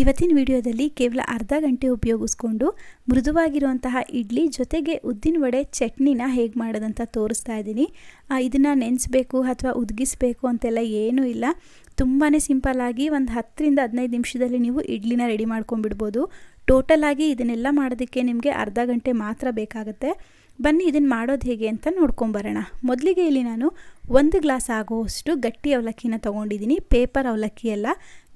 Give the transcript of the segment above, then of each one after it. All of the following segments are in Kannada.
ಇವತ್ತಿನ ವಿಡಿಯೋದಲ್ಲಿ ಕೇವಲ ಅರ್ಧ ಗಂಟೆ ಉಪಯೋಗಿಸ್ಕೊಂಡು ಮೃದುವಾಗಿರುವಂತಹ ಇಡ್ಲಿ ಜೊತೆಗೆ ಉದ್ದಿನ ವಡೆ, ಚಟ್ನಿನ ಹೇಗೆ ಮಾಡೋದಂತ ತೋರಿಸ್ತಾ ಇದ್ದೀನಿ. ಇದನ್ನು ನೆನೆಸ್ಬೇಕು ಅಥವಾ ಉದ್ಗಿಸ್ಬೇಕು ಅಂತೆಲ್ಲ ಏನೂ ಇಲ್ಲ. ತುಂಬಾ ಸಿಂಪಲ್ಲಾಗಿ ಒಂದು ಹತ್ತರಿಂದ ಹದಿನೈದು ನಿಮಿಷದಲ್ಲಿ ನೀವು ಇಡ್ಲಿನ ರೆಡಿ ಮಾಡ್ಕೊಂಡ್ಬಿಡ್ಬೋದು. ಟೋಟಲಾಗಿ ಇದನ್ನೆಲ್ಲ ಮಾಡೋದಕ್ಕೆ ನಿಮಗೆ ಅರ್ಧ ಗಂಟೆ ಮಾತ್ರ ಬೇಕಾಗುತ್ತೆ. ಬನ್ನಿ ಇದನ್ನು ಮಾಡೋದು ಹೇಗೆ ಅಂತ ನೋಡ್ಕೊಂಬರೋಣ ಮೊದಲಿಗೆ ಇಲ್ಲಿ ನಾನು ಒಂದು ಗ್ಲಾಸ್ ಆಗುವಷ್ಟು ಗಟ್ಟಿ ಅವಲಕ್ಕಿನ ತೊಗೊಂಡಿದ್ದೀನಿ. ಪೇಪರ್ ಅವಲಕ್ಕಿ ಎಲ್ಲ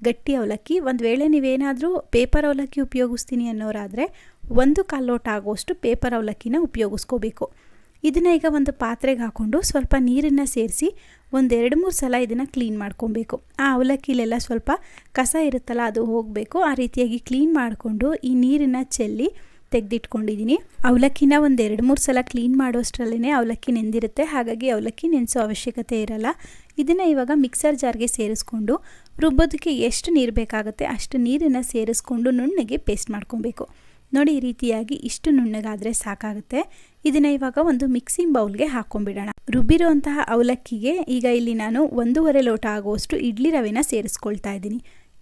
ಗಟ್ಟಿ ಅವಲಕ್ಕಿ. ಒಂದು ವೇಳೆ ನೀವೇನಾದರೂ ಪೇಪರ್ ಅವಲಕ್ಕಿ ಉಪಯೋಗಿಸ್ತೀನಿ ಅನ್ನೋರಾದರೆ ಒಂದು ಕಾಲು ಲೋಟ ಆಗುವಷ್ಟು ಪೇಪರ್ ಅವಲಕ್ಕಿನ ಉಪಯೋಗಿಸ್ಕೋಬೇಕು. ಇದನ್ನು ಈಗ ಒಂದು ಪಾತ್ರೆಗೆ ಹಾಕ್ಕೊಂಡು ಸ್ವಲ್ಪ ನೀರನ್ನು ಸೇರಿಸಿ ಒಂದೆರಡು ಮೂರು ಸಲ ಇದನ್ನು ಕ್ಲೀನ್ ಮಾಡ್ಕೊಬೇಕು. ಆ ಅವಲಕ್ಕಿಲೆಲ್ಲ ಸ್ವಲ್ಪ ಕಸ ಇರುತ್ತಲ್ಲ, ಅದು ಹೋಗಬೇಕು. ಆ ರೀತಿಯಾಗಿ ಕ್ಲೀನ್ ಮಾಡಿಕೊಂಡು ಈ ನೀರನ್ನು ಚೆಲ್ಲಿ ತೆಗೆದಿಟ್ಕೊಂಡಿದ್ದೀನಿ. ಅವಲಕ್ಕಿನ ಒಂದು ಎರಡು ಮೂರು ಸಲ ಕ್ಲೀನ್ ಮಾಡೋಷ್ಟರಲ್ಲೇ ಅವಲಕ್ಕಿ ನೆಂದಿರುತ್ತೆ. ಹಾಗಾಗಿ ಅವಲಕ್ಕಿ ನೆನೆಸೋ ಅವಶ್ಯಕತೆ ಇರಲ್ಲ. ಇದನ್ನು ಇವಾಗ ಮಿಕ್ಸರ್ ಜಾರ್ಗೆ ಸೇರಿಸ್ಕೊಂಡು ರುಬ್ಬೋದಕ್ಕೆ ಎಷ್ಟು ನೀರು ಬೇಕಾಗುತ್ತೆ ಅಷ್ಟು ನೀರನ್ನು ಸೇರಿಸ್ಕೊಂಡು ನುಣ್ಣಗೆ ಪೇಸ್ಟ್ ಮಾಡ್ಕೊಬೇಕು. ನೋಡಿ ಈ ರೀತಿಯಾಗಿ ಇಷ್ಟು ನುಣ್ಣಗಾದರೆ ಸಾಕಾಗುತ್ತೆ. ಇದನ್ನು ಇವಾಗ ಒಂದು ಮಿಕ್ಸಿಂಗ್ ಬೌಲ್ಗೆ ಹಾಕ್ಕೊಂಬಿಡೋಣ ರುಬ್ಬಿರುವಂತಹ ಅವಲಕ್ಕಿಗೆ ಈಗ ಇಲ್ಲಿ ನಾನು ಒಂದೂವರೆ ಲೋಟ ಆಗುವಷ್ಟು ಇಡ್ಲಿ ರವೆನ ಸೇರಿಸ್ಕೊಳ್ತಾ ಇದ್ದೀನಿ.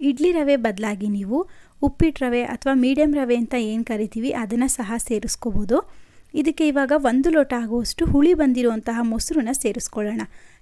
ಇಡ್ಲಿ ರವೆ ಬದಲಾಗಿ ನೀವು ಉಪ್ಪಿಟ್ಟು ರವೆ ಅಥವಾ ಮೀಡಿಯಮ್ ರವೆ ಅಂತ ಏನು ಕರಿತೀವಿ, ಅದನ್ನು ಸಹ ಸೇರಿಸ್ಕೋಬೋದು. ಇದಕ್ಕೆ ಇವಾಗ ಒಂದು ಲೋಟ ಆಗುವಷ್ಟು ಹುಳಿ ಬಂದಿರುವಂತಹ ಮೊಸರನ್ನ ಸೇರಿಸ್ಕೊಳ್ಳೋಣ.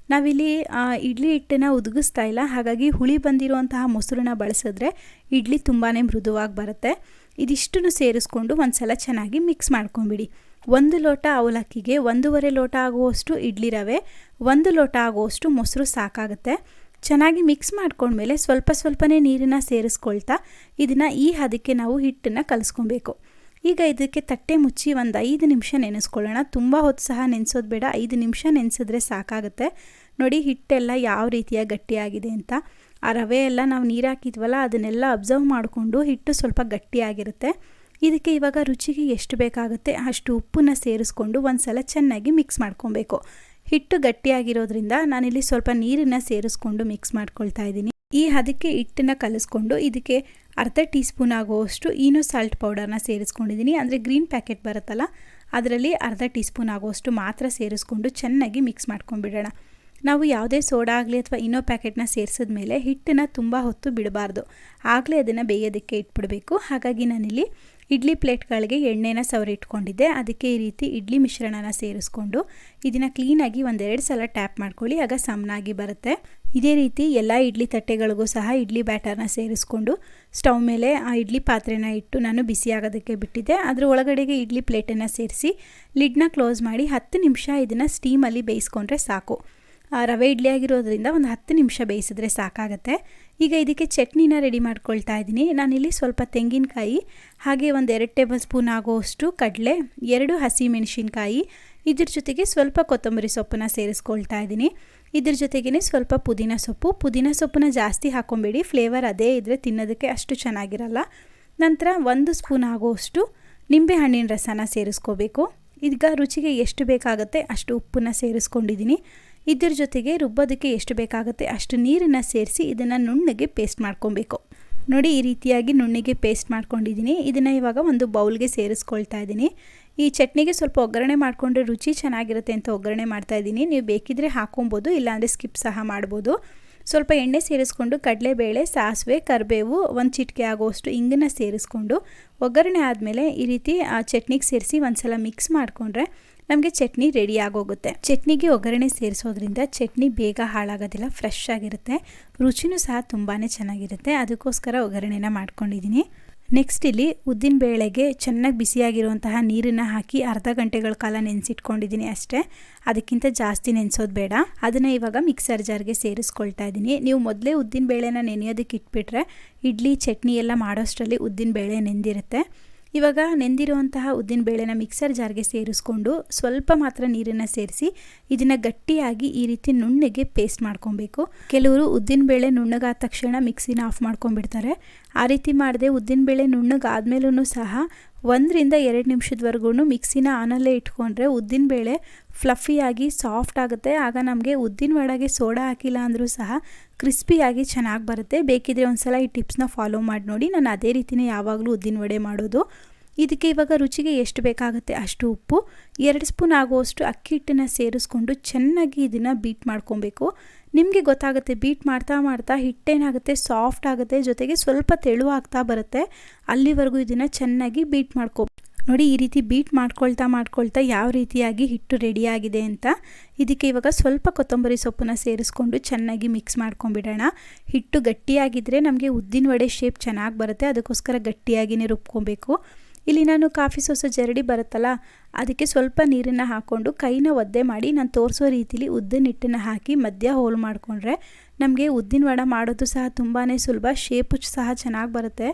ನಾವಿಲ್ಲಿ ಇಡ್ಲಿ ಹಿಟ್ಟನ್ನ ಉದುಗಿಸ್ತಾ ಇಲ್ಲ. ಹಾಗಾಗಿ ಹುಳಿ ಬಂದಿರುವಂತಹ ಮೊಸರನ್ನ ಬಳಸಿದ್ರೆ ಇಡ್ಲಿ ತುಂಬಾ ಮೃದುವಾಗಿ ಬರುತ್ತೆ. ಇದಿಷ್ಟನ್ನು ಸೇರಿಸ್ಕೊಂಡು ಒಂದು ಸಲ ಚೆನ್ನಾಗಿ ಮಿಕ್ಸ್ ಮಾಡ್ಕೊಂಬಿಡಿ. ಒಂದು ಲೋಟ ಅವಲಕ್ಕಿಗೆ ಒಂದೂವರೆ ಲೋಟ ಆಗುವಷ್ಟು ಇಡ್ಲಿ ರವೆ, ಒಂದು ಲೋಟ ಆಗುವಷ್ಟು ಮೊಸರು ಸಾಕಾಗುತ್ತೆ. ಚೆನ್ನಾಗಿ ಮಿಕ್ಸ್ ಮಾಡ್ಕೊಂಡ್ಮೇಲೆ ಸ್ವಲ್ಪ ಸ್ವಲ್ಪನೇ ನೀರನ್ನು ಸೇರಿಸ್ಕೊಳ್ತಾ ಇದನ್ನು ಈ ಹದಕ್ಕೆ ನಾವು ಹಿಟ್ಟನ್ನು ಕಲಿಸ್ಕೊಬೇಕು. ಈಗ ಇದಕ್ಕೆ ತಟ್ಟೆ ಮುಚ್ಚಿ ಒಂದು ಐದು ನಿಮಿಷ ನೆನೆಸ್ಕೊಳ್ಳೋಣ. ತುಂಬ ಹೊತ್ತು ಸಹ ನೆನೆಸೋದು ಬೇಡ. ಐದು ನಿಮಿಷ ನೆನೆಸಿದ್ರೆ ಸಾಕಾಗುತ್ತೆ. ನೋಡಿ ಹಿಟ್ಟೆಲ್ಲ ಯಾವ ರೀತಿಯ ಗಟ್ಟಿಯಾಗಿದೆ ಅಂತ. ಆ ರವೆ ಎಲ್ಲ ನಾವು ನೀರು ಹಾಕಿದ್ವಲ್ಲ, ಅದನ್ನೆಲ್ಲ ಅಬ್ಸರ್ವ್ ಮಾಡಿಕೊಂಡು ಹಿಟ್ಟು ಸ್ವಲ್ಪ ಗಟ್ಟಿಯಾಗಿರುತ್ತೆ. ಇದಕ್ಕೆ ಇವಾಗ ರುಚಿಗೆ ಎಷ್ಟು ಬೇಕಾಗುತ್ತೆ ಅಷ್ಟು ಉಪ್ಪನ್ನು ಸೇರಿಸ್ಕೊಂಡು ಒಂದು ಸಲ ಚೆನ್ನಾಗಿ ಮಿಕ್ಸ್ ಮಾಡ್ಕೊಬೇಕು. ಹಿಟ್ಟು ಗಟ್ಟಿಯಾಗಿರೋದ್ರಿಂದ ನಾನಿಲ್ಲಿ ಸ್ವಲ್ಪ ನೀರನ್ನು ಸೇರಿಸ್ಕೊಂಡು ಮಿಕ್ಸ್ ಮಾಡ್ಕೊಳ್ತಾ ಇದ್ದೀನಿ. ಈ ಹದಕ್ಕೆ ಹಿಟ್ಟನ್ನು ಕಲಿಸ್ಕೊಂಡು ಇದಕ್ಕೆ ಅರ್ಧ ಟೀ ಸ್ಪೂನ್ ಆಗುವಷ್ಟು ಈನೋ ಸಾಲ್ಟ್ ಪೌಡರ್ನ ಸೇರಿಸ್ಕೊಂಡಿದ್ದೀನಿ. ಅಂದರೆ ಗ್ರೀನ್ ಪ್ಯಾಕೆಟ್ ಬರುತ್ತಲ್ಲ, ಅದರಲ್ಲಿ ಅರ್ಧ ಟೀ ಸ್ಪೂನ್ ಆಗುವಷ್ಟು ಮಾತ್ರ ಸೇರಿಸ್ಕೊಂಡು ಚೆನ್ನಾಗಿ ಮಿಕ್ಸ್ ಮಾಡ್ಕೊಂಡ್ಬಿಡೋಣ. ನಾವು ಯಾವುದೇ ಸೋಡಾ ಆಗಲಿ ಅಥವಾ ಇನ್ನೋ ಪ್ಯಾಕೆಟ್ನ ಸೇರಿಸಿದ ಮೇಲೆ ಹಿಟ್ಟನ್ನು ತುಂಬ ಹೊತ್ತು ಬಿಡಬಾರ್ದು. ಆಗಲೇ ಅದನ್ನು ಬೇಯೋದಕ್ಕೆ ಇಟ್ಬಿಡಬೇಕು. ಹಾಗಾಗಿ ನಾನಿಲ್ಲಿ ಇಡ್ಲಿ ಪ್ಲೇಟ್ಗಳಿಗೆ ಎಣ್ಣೆನ ಸವರಿ ಇಟ್ಕೊಂಡಿದ್ದೆ ಅದಕ್ಕೆ ಈ ರೀತಿ ಇಡ್ಲಿ ಮಿಶ್ರಣನ ಸೇರಿಸ್ಕೊಂಡು ಇದನ್ನು ಕ್ಲೀನಾಗಿ ಒಂದೆರಡು ಸಲ ಟ್ಯಾಪ್ ಮಾಡ್ಕೊಳ್ಳಿ, ಆಗ ಸಮನಾಗಿ ಬರುತ್ತೆ. ಇದೇ ರೀತಿ ಎಲ್ಲ ಇಡ್ಲಿ ತಟ್ಟೆಗಳಿಗೂ ಸಹ ಇಡ್ಲಿ ಬ್ಯಾಟರ್ನ ಸೇರಿಸ್ಕೊಂಡು ಸ್ಟವ್ ಮೇಲೆ ಆ ಇಡ್ಲಿ ಪಾತ್ರೆನ ಇಟ್ಟು ನಾನು ಬಿಸಿ ಆಗೋದಕ್ಕೆ ಬಿಟ್ಟಿದ್ದೆ. ಅದ್ರ ಒಳಗಡೆಗೆ ಇಡ್ಲಿ ಪ್ಲೇಟನ್ನು ಸೇರಿಸಿ ಲಿಡ್ನ ಕ್ಲೋಸ್ ಮಾಡಿ ಹತ್ತು ನಿಮಿಷ ಇದನ್ನು ಸ್ಟೀಮಲ್ಲಿ ಬೇಯಿಸ್ಕೊಂಡ್ರೆ ಸಾಕು. ರವೆ ಇಡ್ಲಿ ಆಗಿರೋದ್ರಿಂದ ಒಂದು ಹತ್ತು ನಿಮಿಷ ಬೇಯಿಸಿದ್ರೆ ಸಾಕಾಗುತ್ತೆ. ಈಗ ಇದಕ್ಕೆ ಚಟ್ನಿನ ರೆಡಿ ಮಾಡ್ಕೊಳ್ತಾ ಇದ್ದೀನಿ. ನಾನಿಲ್ಲಿ ಸ್ವಲ್ಪ ತೆಂಗಿನಕಾಯಿ, ಹಾಗೆ ಒಂದು ಎರಡು ಟೇಬಲ್ ಸ್ಪೂನ್ ಆಗೋಷ್ಟು ಕಡಲೆ, ಎರಡು ಹಸಿ ಮೆಣಸಿನಕಾಯಿ, ಇದ್ರ ಜೊತೆಗೆ ಸ್ವಲ್ಪ ಕೊತ್ತಂಬರಿ ಸೊಪ್ಪನ್ನ ಸೇರಿಸ್ಕೊಳ್ತಾ ಇದ್ದೀನಿ. ಇದ್ರ ಜೊತೆಗೇ ಸ್ವಲ್ಪ ಪುದೀನ ಸೊಪ್ಪು. ಪುದೀನ ಸೊಪ್ಪನ್ನ ಜಾಸ್ತಿ ಹಾಕೊಂಬೇಡಿ ಫ್ಲೇವರ್ ಅದೇ ಇದ್ದರೆ ತಿನ್ನೋದಕ್ಕೆ ಅಷ್ಟು ಚೆನ್ನಾಗಿರಲ್ಲ. ನಂತರ ಒಂದು ಸ್ಪೂನ್ ಆಗೋಷ್ಟು ನಿಂಬೆ ಹಣ್ಣಿನ ರಸನ ಸೇರಿಸ್ಕೋಬೇಕು. ಈಗ ರುಚಿಗೆ ಎಷ್ಟು ಬೇಕಾಗುತ್ತೆ ಅಷ್ಟು ಉಪ್ಪನ್ನು ಸೇರಿಸ್ಕೊಂಡಿದ್ದೀನಿ. ಇದ್ರ ಜೊತೆಗೆ ರುಬ್ಬೋದಕ್ಕೆ ಎಷ್ಟು ಬೇಕಾಗುತ್ತೆ ಅಷ್ಟು ನೀರನ್ನು ಸೇರಿಸಿ ಇದನ್ನು ನುಣ್ಣಗೆ ಪೇಸ್ಟ್ ಮಾಡ್ಕೊಬೇಕು. ನೋಡಿ ಈ ರೀತಿಯಾಗಿ ನುಣ್ಣಿಗೆ ಪೇಸ್ಟ್ ಮಾಡ್ಕೊಂಡಿದ್ದೀನಿ. ಇದನ್ನು ಇವಾಗ ಒಂದು ಬೌಲ್ಗೆ ಸೇರಿಸ್ಕೊಳ್ತಾ ಇದ್ದೀನಿ. ಈ ಚಟ್ನಿಗೆ ಸ್ವಲ್ಪ ಒಗ್ಗರಣೆ ಮಾಡಿಕೊಂಡ್ರೆ ರುಚಿ ಚೆನ್ನಾಗಿರುತ್ತೆ ಅಂತ ಒಗ್ಗರಣೆ ಮಾಡ್ತಾ ಇದ್ದೀನಿ. ನೀವು ಬೇಕಿದ್ರೆ ಹಾಕೊಬೋದು, ಇಲ್ಲಾಂದರೆ ಸ್ಕಿಪ್ ಸಹ ಮಾಡ್ಬೋದು. ಸ್ವಲ್ಪ ಎಣ್ಣೆ ಸೇರಿಸ್ಕೊಂಡು ಕಡಲೆಬೇಳೆ, ಸಾಸಿವೆ, ಕರಿಬೇವು, ಒಂದು ಚಿಟಿಕೆ ಆಗೋಷ್ಟು ಇಂಗನ್ನ ಸೇರಿಸ್ಕೊಂಡು ಒಗ್ಗರಣೆ ಆದಮೇಲೆ ಈ ರೀತಿ, ಆ, ಚಟ್ನಿಗೆ ಸೇರಿಸಿ ಒಂದು ಸಲ ಮಿಕ್ಸ್ ಮಾಡಿಕೊಂಡ್ರೆ ನಮಗೆ ಚಟ್ನಿ ರೆಡಿ ಆಗೋಗುತ್ತೆ. ಚಟ್ನಿಗೆ ಒಗ್ಗರಣೆ ಸೇರಿಸೋದ್ರಿಂದ ಚಟ್ನಿ ಬೇಗ ಹಾಳಾಗೋದಿಲ್ಲ ಫ್ರೆಶ್ ಆಗಿರುತ್ತೆ. ರುಚಿನೂ ಸಹ ತುಂಬಾ ಚೆನ್ನಾಗಿರುತ್ತೆ. ಅದಕ್ಕೋಸ್ಕರ ಒಗ್ಗರಣೆನ ಮಾಡ್ಕೊಂಡಿದ್ದೀನಿ ನೆಕ್ಸ್ಟ್ ಇಲ್ಲಿ ಉದ್ದಿನ ಬೇಳೆಗೆ ಚೆನ್ನಾಗಿ ಬಿಸಿಯಾಗಿರುವಂತಹ ನೀರನ್ನು ಹಾಕಿ ಅರ್ಧ ಗಂಟೆಗಳ ಕಾಲ ನೆನೆಸಿಟ್ಕೊಂಡಿದ್ದೀನಿ ಅಷ್ಟೇ. ಅದಕ್ಕಿಂತ ಜಾಸ್ತಿ ನೆನೆಸೋದು ಬೇಡ. ಅದನ್ನು ಇವಾಗ ಮಿಕ್ಸರ್ ಜಾರ್ಗೆ ಸೇರಿಸ್ಕೊಳ್ತಾ ಇದ್ದೀನಿ. ನೀವು ಮೊದಲೇ ಉದ್ದಿನ ಬೇಳೆನ ನೆನೆಯೋದಕ್ಕೆ ಇಟ್ಬಿಟ್ರೆ ಇಡ್ಲಿ, ಚಟ್ನಿ ಎಲ್ಲ ಮಾಡೋಷ್ಟರಲ್ಲಿ ಉದ್ದಿನ ಬೇಳೆ ನೆಂದಿರುತ್ತೆ. ಇವಾಗ ನೆಂದಿರುವಂತಹ ಉದ್ದಿನ ಬೇಳೆನ ಮಿಕ್ಸರ್ ಜಾರ್ಗೆ ಸೇರಿಸ್ಕೊಂಡು ಸ್ವಲ್ಪ ಮಾತ್ರ ನೀರನ್ನು ಸೇರಿಸಿ ಇದನ್ನು ಗಟ್ಟಿಯಾಗಿ ಈ ರೀತಿ ನುಣ್ಣಗೆ ಪೇಸ್ಟ್ ಮಾಡ್ಕೊಬೇಕು. ಕೆಲವರು ಉದ್ದಿನ ಬೇಳೆ ನುಣ್ಣಗಾದ ತಕ್ಷಣ ಮಿಕ್ಸಿನ ಆಫ್ ಮಾಡ್ಕೊಂಡ್ಬಿಡ್ತಾರೆ. ಆ ರೀತಿ ಮಾಡಿದೆ ಉದ್ದಿನ ಬೇಳೆ ನುಣ್ಣಗಾದ್ಮೇಲೂ ಸಹ ಒಂದರಿಂದ ಎರಡು ನಿಮಿಷದವರೆಗೂ ಮಿಕ್ಸಿನ ಆನಲ್ಲೇ ಇಟ್ಕೊಂಡ್ರೆ ಉದ್ದಿನಬೇಳೆ ಫ್ಲಫಿಯಾಗಿ ಸಾಫ್ಟ್ ಆಗುತ್ತೆ. ಆಗ ನಮಗೆ ಉದ್ದಿನ ವಡೆಗೆ ಸೋಡಾ ಹಾಕಿಲ್ಲ ಅಂದರೂ ಸಹ ಕ್ರಿಸ್ಪಿಯಾಗಿ ಚೆನ್ನಾಗಿ ಬರುತ್ತೆ. ಬೇಕಿದ್ರೆ ಒಂದು ಸಲ ಈ ಟಿಪ್ಸ್ನ ಫಾಲೋ ಮಾಡಿ ನೋಡಿ. ನಾನು ಅದೇ ರೀತಿಯೇ ಯಾವಾಗಲೂ ಉದ್ದಿನ ವಡೆ ಮಾಡೋದು. ಇದಕ್ಕೆ ಇವಾಗ ರುಚಿಗೆ ಎಷ್ಟು ಬೇಕಾಗುತ್ತೆ ಅಷ್ಟು ಉಪ್ಪು. ಎರಡು ಸ್ಪೂನ್ ಆಗುವಷ್ಟು ಅಕ್ಕಿ ಹಿಟ್ಟನ್ನು ಸೇರಿಸ್ಕೊಂಡು ಚೆನ್ನಾಗಿ ಇದನ್ನು ಬೀಟ್ ಮಾಡ್ಕೊಬೇಕು. ನಿಮಗೆ ಗೊತ್ತಾಗುತ್ತೆ ಬೀಟ್ ಮಾಡ್ತಾ ಮಾಡ್ತಾ ಹಿಟ್ಟೇನಾಗುತ್ತೆ ಸಾಫ್ಟ್ ಆಗುತ್ತೆ, ಜೊತೆಗೆ ಸ್ವಲ್ಪ ತೆಳುವಾಗ್ತಾ ಬರುತ್ತೆ. ಅಲ್ಲಿವರೆಗೂ ಇದನ್ನು ಚೆನ್ನಾಗಿ ಬೀಟ್ ಮಾಡ್ಕೊ ನೋಡಿ, ಈ ರೀತಿ ಬೀಟ್ ಮಾಡ್ಕೊಳ್ತಾ ಮಾಡ್ಕೊಳ್ತಾ ಯಾವ ರೀತಿಯಾಗಿ ಹಿಟ್ಟು ರೆಡಿಯಾಗಿದೆ ಅಂತ. ಇದಕ್ಕೆ ಇವಾಗ ಸ್ವಲ್ಪ ಕೊತ್ತಂಬರಿ ಸೊಪ್ಪನ್ನ ಸೇರಿಸ್ಕೊಂಡು ಚೆನ್ನಾಗಿ ಮಿಕ್ಸ್ ಮಾಡ್ಕೊಂಬಿಡೋಣ ಹಿಟ್ಟು ಗಟ್ಟಿಯಾಗಿದ್ದರೆ ನಮಗೆ ಉದ್ದಿನ ವಡೆ ಶೇಪ್ ಚೆನ್ನಾಗಿ ಬರುತ್ತೆ. ಅದಕ್ಕೋಸ್ಕರ ಗಟ್ಟಿಯಾಗಿಯೇ ರುಬ್ಕೊಬೇಕು. ಇಲ್ಲಿ ನಾನು ಕಾಫಿ ಸೋಸ ಜರಡಿ ಬರುತ್ತಲ್ಲ, ಅದಕ್ಕೆ ಸ್ವಲ್ಪ ನೀರನ್ನು ಹಾಕ್ಕೊಂಡು ಕೈನ ಒದ್ದೆ ಮಾಡಿ ನಾನು ತೋರಿಸೋ ರೀತಿಲಿ ಉದ್ದಿನ ಹಿಟ್ಟನ್ನು ಹಾಕಿ ಮಧ್ಯ ಹೋಲ್ ಮಾಡಿಕೊಂಡ್ರೆ ನಮಗೆ ಉದ್ದಿನ ವಡ ಮಾಡೋದು ಸಹ ತುಂಬಾ ಸುಲಭ ಶೇಪು ಸಹ ಚೆನ್ನಾಗಿ ಬರುತ್ತೆ.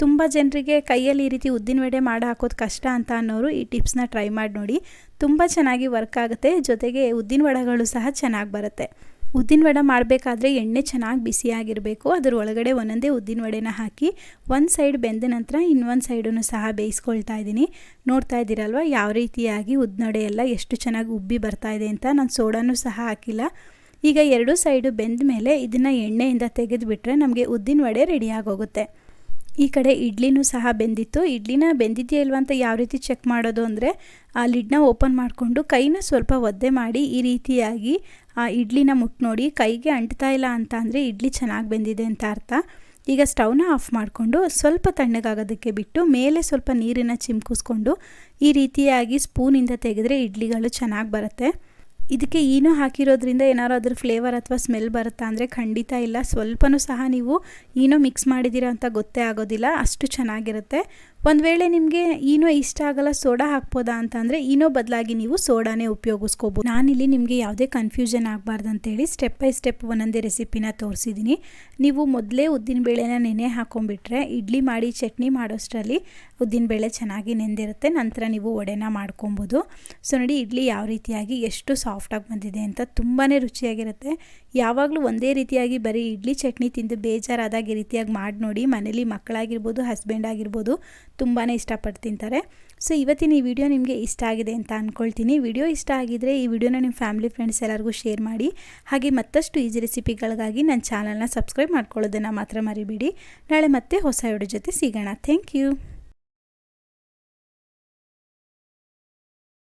ತುಂಬ ಜನರಿಗೆ ಕೈಯಲ್ಲಿ ಈ ರೀತಿ ಉದ್ದಿನ ವಡೆ ಮಾಡಿ ಹಾಕೋದು ಕಷ್ಟ ಅಂತ ಅನ್ನೋರು ಈ ಟಿಪ್ಸ್ನ ಟ್ರೈ ಮಾಡಿ ನೋಡಿ. ತುಂಬ ಚೆನ್ನಾಗಿ ವರ್ಕ್ ಆಗುತ್ತೆ, ಜೊತೆಗೆ ಉದ್ದಿನ ವಡಗಳು ಸಹ ಚೆನ್ನಾಗಿ ಬರುತ್ತೆ. ಉದ್ದಿನ ವಡೆ ಮಾಡಬೇಕಾದ್ರೆ ಎಣ್ಣೆ ಚೆನ್ನಾಗಿ ಬಿಸಿಯಾಗಿರಬೇಕು. ಅದರ ಒಳಗಡೆ ಒಂದೊಂದೇ ಉದ್ದಿನ ವಡೆನ ಹಾಕಿ ಒಂದು ಸೈಡ್ ಬೆಂದ ನಂತರ ಇನ್ನೊಂದು ಸೈಡನ್ನು ಸಹ ಬೇಯಿಸ್ಕೊಳ್ತಾ ಇದ್ದೀನಿ. ನೋಡ್ತಾ ಇದ್ದೀರಲ್ವ, ಯಾವ ರೀತಿಯಾಗಿ ಉದ್ದಿನ ಎಲ್ಲ ಎಷ್ಟು ಚೆನ್ನಾಗಿ ಉಬ್ಬಿ ಬರ್ತಾ ಇದೆ ಅಂತ. ನಾನು ಸೋಡಾನು ಸಹ ಹಾಕಿಲ್ಲ. ಈಗ ಎರಡು ಸೈಡು ಬೆಂದ ಮೇಲೆ ಇದನ್ನು ಎಣ್ಣೆಯಿಂದ ತೆಗೆದುಬಿಟ್ರೆ ನಮಗೆ ಉದ್ದಿನ ವಡೆ ರೆಡಿಯಾಗೋಗುತ್ತೆ ಈ ಕಡೆ ಇಡ್ಲಿನೂ ಸಹ ಬೆಂದಿತ್ತು. ಇಡ್ಲಿನ ಬೆಂದಿದೆಯಾ ಇಲ್ವಾ ಅಂತ ಯಾವ ರೀತಿ ಚೆಕ್ ಮಾಡೋದು ಅಂದರೆ, ಆ ಲಿಡ್ನ ಓಪನ್ ಮಾಡಿಕೊಂಡು ಕೈನ ಸ್ವಲ್ಪ ಒದ್ದೆ ಮಾಡಿ ಈ ರೀತಿಯಾಗಿ ಆ ಇಡ್ಲಿನ ಮುಟ್ಟು ನೋಡಿ ಕೈಗೆ ಅಂಟ್ತಾ ಇಲ್ಲ ಅಂತ ಅಂದರೆ ಇಡ್ಲಿ ಚೆನ್ನಾಗಿ ಬೆಂದಿದೆ ಅಂತ ಅರ್ಥ. ಈಗ ಸ್ಟವ್ನ ಆಫ್ ಮಾಡಿಕೊಂಡು ಸ್ವಲ್ಪ ತಣ್ಣಗಾಗೋದಕ್ಕೆ ಬಿಟ್ಟು ಮೇಲೆ ಸ್ವಲ್ಪ ನೀರನ್ನು ಚಿಮ್ಕಿಸ್ಕೊಂಡು ಈ ರೀತಿಯಾಗಿ ಸ್ಪೂನಿಂದ ತೆಗೆದ್ರೆ ಇಡ್ಲಿಗಳು ಚೆನ್ನಾಗಿ ಬರುತ್ತೆ. ಇದಕ್ಕೆ ಏನೂ ಹಾಕಿರೋದ್ರಿಂದ ಏನಾದ್ರು ಅದ್ರ ಫ್ಲೇವರ್ ಅಥವಾ ಸ್ಮೆಲ್ ಬರುತ್ತಾ ಅಂದರೆ ಖಂಡಿತ ಇಲ್ಲ. ಸ್ವಲ್ಪನೂ ಸಹ ನೀವು ಏನೋ ಮಿಕ್ಸ್ ಮಾಡಿದ್ದೀರಾ ಅಂತ ಗೊತ್ತೇ ಆಗೋದಿಲ್ಲ. ಅಷ್ಟು ಚೆನ್ನಾಗಿರುತ್ತೆ. ಒಂದು ವೇಳೆ ನಿಮಗೆ ಏನೋ ಇಷ್ಟ ಆಗಲ್ಲ, ಸೋಡಾ ಹಾಕ್ಬೋದಾ ಅಂತಂದರೆ ಏನೋ ಬದಲಾಗಿ ನೀವು ಸೋಡಾನೇ ಉಪಯೋಗಿಸ್ಕೋಬೋದು. ನಾನಿಲ್ಲಿ ನಿಮಗೆ ಯಾವುದೇ ಕನ್ಫ್ಯೂಷನ್ ಆಗಬಾರ್ದು ಅಂತೇಳಿ ಸ್ಟೆಪ್ ಬೈ ಸ್ಟೆಪ್ ಒಂದೊಂದೇ ರೆಸಿಪಿನ ತೋರಿಸಿದ್ದೀನಿ. ನೀವು ಮೊದಲೇ ಉದ್ದಿನಬೇಳೆನ ನೆನೆ ಹಾಕೊಂಡ್ಬಿಟ್ರೆ, ಇಡ್ಲಿ ಮಾಡಿ, ಚಟ್ನಿ ಮಾಡೋಷ್ಟರಲ್ಲಿ ಉದ್ದಿನಬೇಳೆ ಚೆನ್ನಾಗಿ ನೆಂದಿರುತ್ತೆ, ನಂತರ ನೀವು ಒಡೆನ ಮಾಡ್ಕೊಬೋದು. ಸೊ ನೋಡಿ, ಇಡ್ಲಿ ಯಾವ ರೀತಿಯಾಗಿ ಎಷ್ಟು ಸಾಫ್ಟಾಗಿ ಬಂದಿದೆ ಅಂತ ತುಂಬಾ ರುಚಿಯಾಗಿರುತ್ತೆ. ಯಾವಾಗಲೂ ಒಂದೇ ರೀತಿಯಾಗಿ ಬರೀ ಇಡ್ಲಿ, ಚಟ್ನಿ ತಿಂದು ಬೇಜಾರಾದಾಗ ಈ ರೀತಿಯಾಗಿ ಮಾಡಿ ನೋಡಿ ಮನೇಲಿ ಮಕ್ಕಳಾಗಿರ್ಬೋದು ಹಸ್ಬೆಂಡ್ ಆಗಿರ್ಬೋದು ತುಂಬಾ ಇಷ್ಟಪಟ್ಟು ತಿಂತಾರೆ. ಸೊ, ಇವತ್ತಿನ ಈ ವಿಡಿಯೋ ನಿಮಗೆ ಇಷ್ಟ ಆಗಿದೆ ಅಂತ ಅಂದ್ಕೊಳ್ತೀನಿ ವಿಡಿಯೋ ಇಷ್ಟ ಆಗಿದರೆ ಈ ವಿಡಿಯೋನ ನಿಮ್ಮ ಫ್ಯಾಮಿಲಿ ಫ್ರೆಂಡ್ಸ್ ಎಲ್ಲರಿಗೂ ಶೇರ್ ಮಾಡಿ. ಹಾಗೆ ಮತ್ತಷ್ಟು ಈಜಿ ರೆಸಿಪಿಗಳಿಗಾಗಿ ನನ್ನ ಚಾನಲ್ನ ಸಬ್ಸ್ಕ್ರೈಬ್ ಮಾಡ್ಕೊಳ್ಳೋದನ್ನು ಮಾತ್ರ ಮರಿಬೇಡಿ. ನಾಳೆ ಮತ್ತೆ ಹೊಸ ವಿಡಿಯೋ ಜೊತೆ ಸಿಗೋಣ. Thank you.